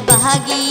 বাগিচায়